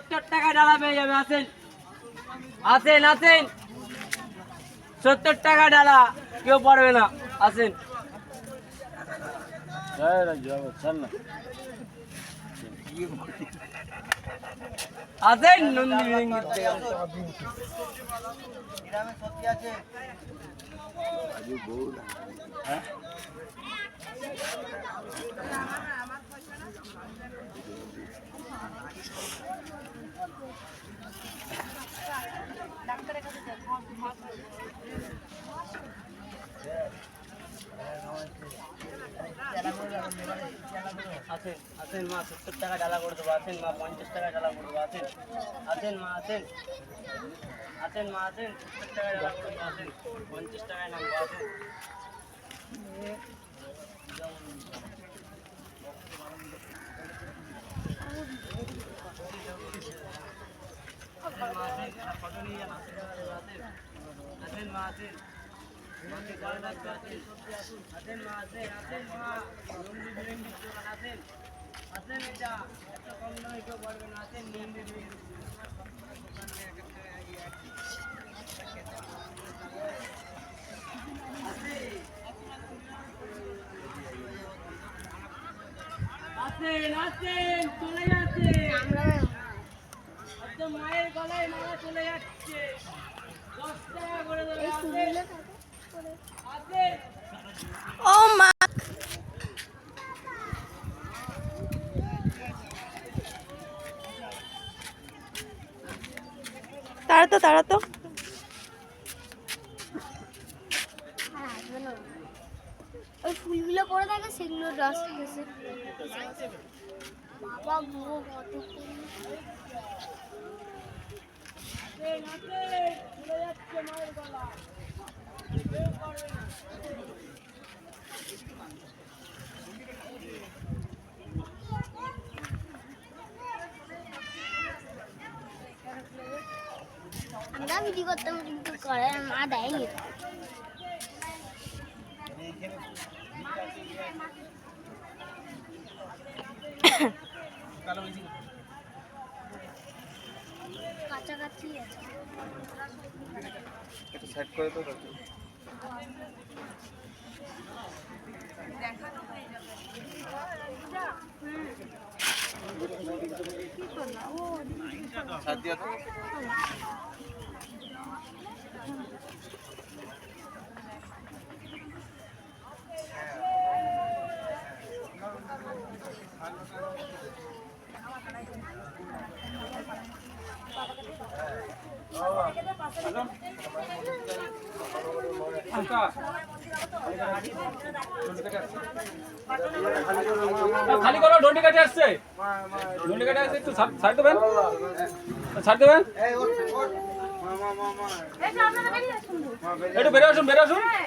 সত্তর টাকা ডালা পেয়ে যাবে আসেন। আসেন আসেন। সত্তর টাকা ডালা কেউ পারবে না আসেন। আসেন নন্দী আসেন আসেন মা, সত্তর টাকা ডালা করে দেবো আসেন মা, পঞ্চাশ টাকা ডালা করে দেবো আসেন আসেন মা আসেন আসেন মা আসেন সত্তর টাকা ডালা করে দেবো আসেন পঞ্চাশ টাকায় নামবো আসেন আসেন মা আসেন কত মা আসেন মাকে লাগবে আসেন আসেন। মা, আসেন আসেন মা। নন্দী বিরিঙ্গির দোকান আসেন। এটা কম দামে কেউ পারবে না, আসেন নন্দী বিরিঙ্গি আসেন আসেন, চলে যাচ্ছে। মায়ের গলায় মালা চলে যাচ্ছে। দশ টাকা করে দেবে আসেন আসেন ও মা তারা তো তারা তো। ওই ফুলগুলো থাকে সেগুলো গো কত ফুল। আসেন আসেন চলে যাচ্ছে মায়ের গলা কেউ পারবে না আমরা ভিডিও করতাম কিন্তু করে মা দেয়নি কাছাকাছি আছে খালি করো ডন্ডি কাটে আসছে। ডন্ডি কাটে আসছে একটু ছাড় দেবেন? ছাড় দেবেন? একটু বেরো আসুন বেরো আসুন। হ্যাঁ,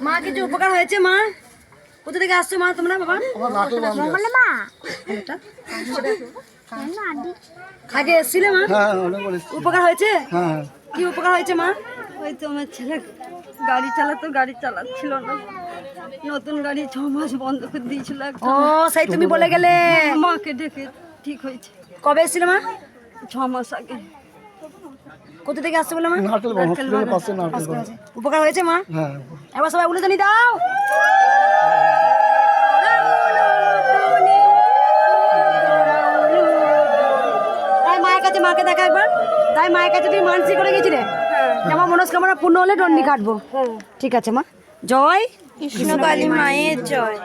মা কিছু উপকার হয়েছে মা? কোথা থেকে আসছো মা তোমরা বাবা? আগে এসছিলে মা? উপকার হয়েছে? হ্যাঁ। কি উপকার হয়েছে মা? ওই তো আমার ছেলে গাড়ি চালাতো গাড়ি চালাচ্ছিল না। নতুন গাড়ি ছ মাস বন্ধ করে দিয়েছিল ও সেই তুমি বলে গেলে। মাকে ডেকে ঠিক হয়েছে। কবে এসেছিল মা? ছ মাস আগে। কোথা থেকে আসছে বলে মা। উপকার হয়েছে মা? হ্যাঁ। এবার সবাই উলুদনি দাও। তাই মায়ের কাছে মাকে দেখা একবার। তাই মায়ের কাছে তুই মানসি করে গেছিলে। আমার মনস্কামনা পূর্ণ হলে দণ্ডি কাটবো। ঠিক আছে মা। জয়। কৃষ্ণকালী মায়ের জয়।